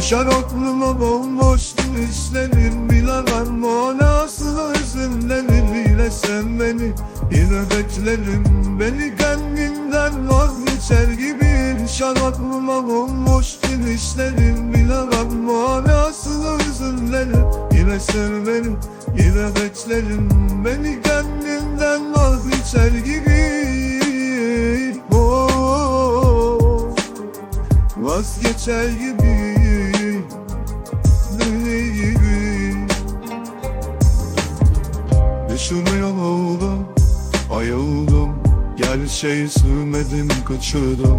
Düşer aklıma bomboş işlerin Bilemem manasını üzümlerin Yine sen beni yine beklerim. Beni kendimden vazgeçer gibi Düşer aklıma bomboş işlerin Bilemem manasını üzümlerin Yine sen beni yine beklerim. Beni kendimden vazgeçer gibi Vazgeçer gibi Düşünmeye oldum Ayıldım Gerçeği sürmedim kaçırdım.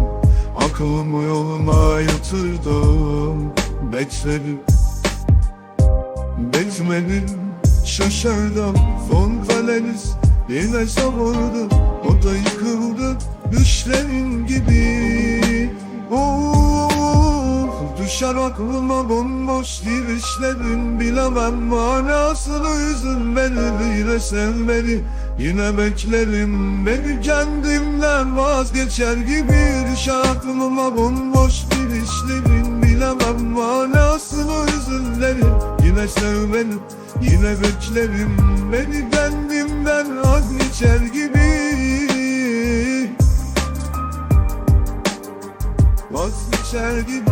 Aklımı yoluma yatırdım. Bekledim Bekledim Şaşırdım Son kaleniz Yine savurdu O da yıkıldı. Düşlerin gibi düşer aklıma bomboş girişlerin Bilemem. Manasını üzün beni Yine sen beni. Yine beklerim Beni kendimden vazgeçer gibi. Düşer aklıma bomboş girişlerin Bilemem. Manasını üzünlerin Yine sev beni. Yine beklerim Beni kendimden vazgeçer gibi. Vazgeçer gibi